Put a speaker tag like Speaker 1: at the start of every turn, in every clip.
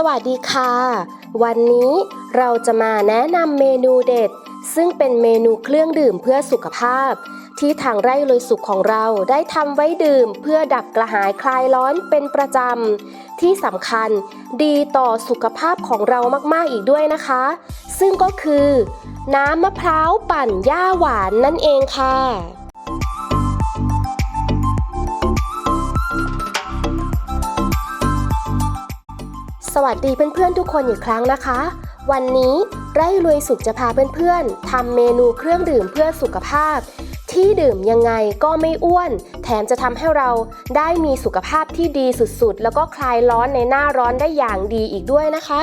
Speaker 1: สวัสดีค่ะ วันนี้เราจะมาแนะนำเมนูเด็ด ซึ่งเป็นเมนูเครื่องดื่มเพื่อสุขภาพ ที่ทางไร่ลยสุขของเราได้ทำไว้ดื่ม เพื่อดับกระหายคลายร้อนเป็นประจำ ที่สำคัญดีต่อสุขภาพของเรามากๆอีกด้วยนะคะ ซึ่งก็คือ น้ำมะพร้าวปั่นย่าหวานนั่นเองค่ะ วัสดีเพื่อนๆทุกคนอีกครั้งนะคะ วันนี้ไร่รวยสุขจะพาเพื่อนๆทำเมนูเครื่องดื่มเพื่อสุขภาพ ที่ดื่มยังไงก็ไม่อ้วน แถมจะทำให้เราได้มีสุขภาพที่ดีสุดๆ แล้วก็คลายร้อนในหน้าร้อนได้อย่างดีอีกด้วยนะคะ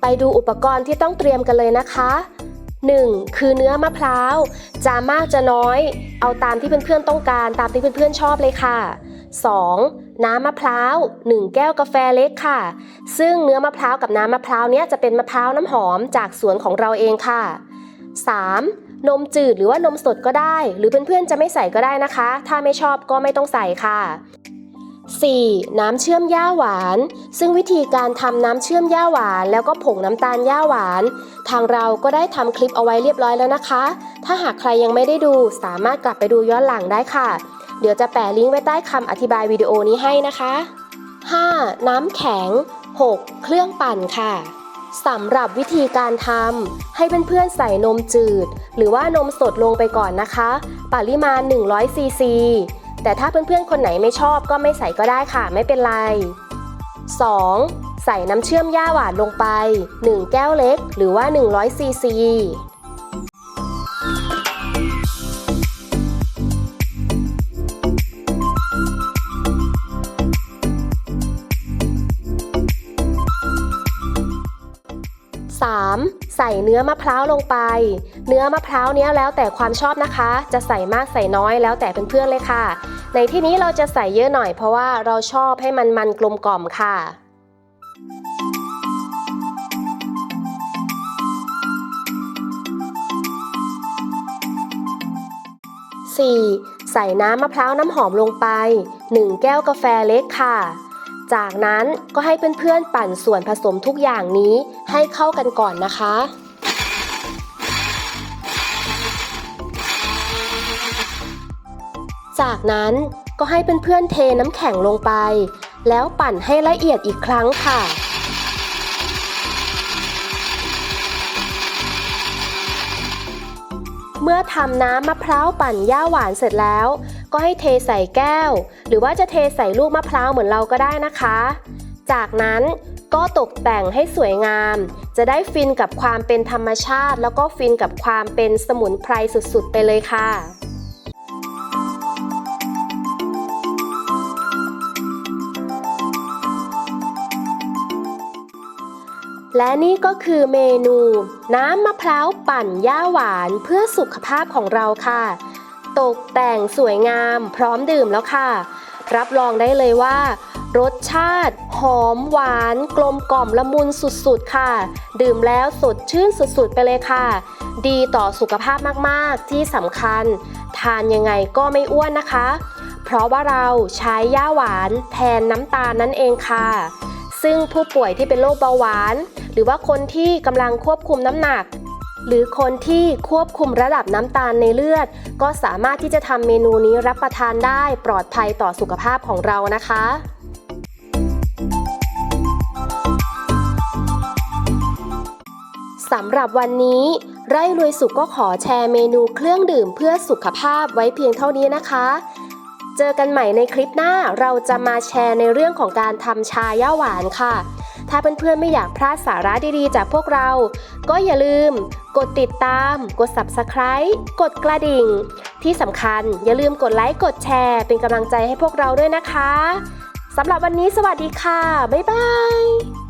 Speaker 1: ไปดูอุปกรณ์ที่ต้องเตรียมกันเลยนะคะ 1. คือเนื้อมะพร้าว จะมากจะน้อย เอาตามที่เพื่อนๆต้องการตามที่เพื่อนๆชอบเลยค่ะ 2. น้ำมะพร้าว 1 แก้วกาแฟเล็กค่ะ ซึ่งเนื้อมะพร้าวกับน้ำมะพร้าวเนี้ยจะเป็นมะพร้าวน้ำหอมจากสวนของเราเองค่ะ 3. นมจืดหรือว่านมสดก็ได้ หรือเพื่อนๆจะไม่ใส่ก็ได้นะคะ ถ้าไม่ชอบก็ไม่ต้องใส่ค่ะ 4. น้ำเชื่อมย่าหวาน ซึ่งวิธีการทำน้ำเชื่อมย่าหวาน แล้วก็ผงน้ำตาลย่าหวาน ทางเราก็ได้ทำคลิปเอาไว้เรียบร้อยแล้วนะคะ ถ้าหากใครยังไม่ได้ดูสามารถกลับไปดูย้อนหลังได้ค่ะ เดี๋ยวจะแปะลิงก์ไว้ใต้คำอธิบายวิดีโอนี้ให้นะคะ 5. น้ำแข็ง 6. เครื่องปั่นค่ะสำหรับวิธีการทำให้เพื่อนๆใส่นมจืด หรือว่านมสดลงไปก่อนนะคะ ปริมาณ 100ซีซีแต่ถ้าเพื่อนๆ คนไหนไม่ชอบก็ไม่ใส่ก็ได้ค่ะ ไม่เป็นไร 2. ใส่น้ำเชื่อมย่าหวานลงไป 1 แก้วเล็ก หรือว่า 100ซีซี 3. ใส่เนื้อมะพร้าวลงไป เนื้อมะพร้าวเนี้ยแล้วแต่ความชอบนะคะ จะใส่มากใส่น้อยแล้วแต่เพื่อนๆเลยค่ะ ในที่นี้เราจะใส่เยอะหน่อยเพราะว่าเราชอบให้มันมันกลมกล่อมค่ะ 4. ใส่น้ำมะพร้าวน้ำหอมลงไป 1 แก้วกาแฟเล็กค่ะ จากนั้นก็ให้เพื่อนๆปั่นส่วนผสมทุกอย่างนี้ ให้เข้ากันก่อนนะคะ จากนั้นก็ให้เพื่อนๆเทน้ำแข็งลงไป แล้วปั่นให้ละเอียดอีกครั้งค่ะเมื่อทำน้ำมะพร้าวปั่นย่าหวานเสร็จแล้ว ก็ให้เทใส่แก้ว หรือว่าจะเทใส่ลูกมะพร้าวเหมือนเราก็ได้นะคะ จากนั้น ก็ตกแต่งให้สวยงาม จะได้ฟินกับความเป็นธรรมชาติ แล้วก็ฟินกับความเป็นสมุนไพรสุดๆ ไปเลยค่ะและนี่ก็คือเมนู น้ำมะพร้าวปั่นย่าหวานเพื่อสุขภาพของเราค่ะ ตกแต่งสวยงามพร้อมดื่มแล้วค่ะ รับรองได้เลยว่า รสชาติ หอมหวานกลมกล่อมละมุนสุดๆค่ะ ดื่มแล้วสดชื่นสุดๆไปเลยค่ะ ดีต่อสุขภาพมากๆ ที่สำคัญ ทานยังไงก็ไม่อ้วนนะคะ เพราะว่าเราใช้ย่าหวานแทนน้ำตาลนั่นเองค่ะ ซึ่งผู้ป่วยที่เป็นโรคเบาหวาน หรือว่าคนที่กำลังควบคุมน้ำหนัก หรือคนที่ควบคุมระดับน้ำตาลในเลือด ก็สามารถที่จะทำเมนูนี้รับประทานได้ปลอดภัยต่อสุขภาพของเรานะคะสำหรับวันนี้ ไร่รวยสุขก็ขอแชร์เมนูเครื่องดื่มเพื่อสุขภาพไว้เพียงเท่านี้นะคะ เจอกันใหม่ในคลิปหน้าเราจะมาแชร์ในเรื่องของการทำชาย่าหวานค่ะ ถ้าเพื่อนๆไม่อยากพลาดสาระดีๆ จากพวกเรา ก็อย่าลืม กดติดตาม กด subscribe กดกระดิ่ง ที่สำคัญอย่าลืมกดไลค์กดแชร์ เป็นกำลังใจให้พวกเราด้วยนะคะสำหรับวันนี้สวัสดีค่ะ บ๊ายบาย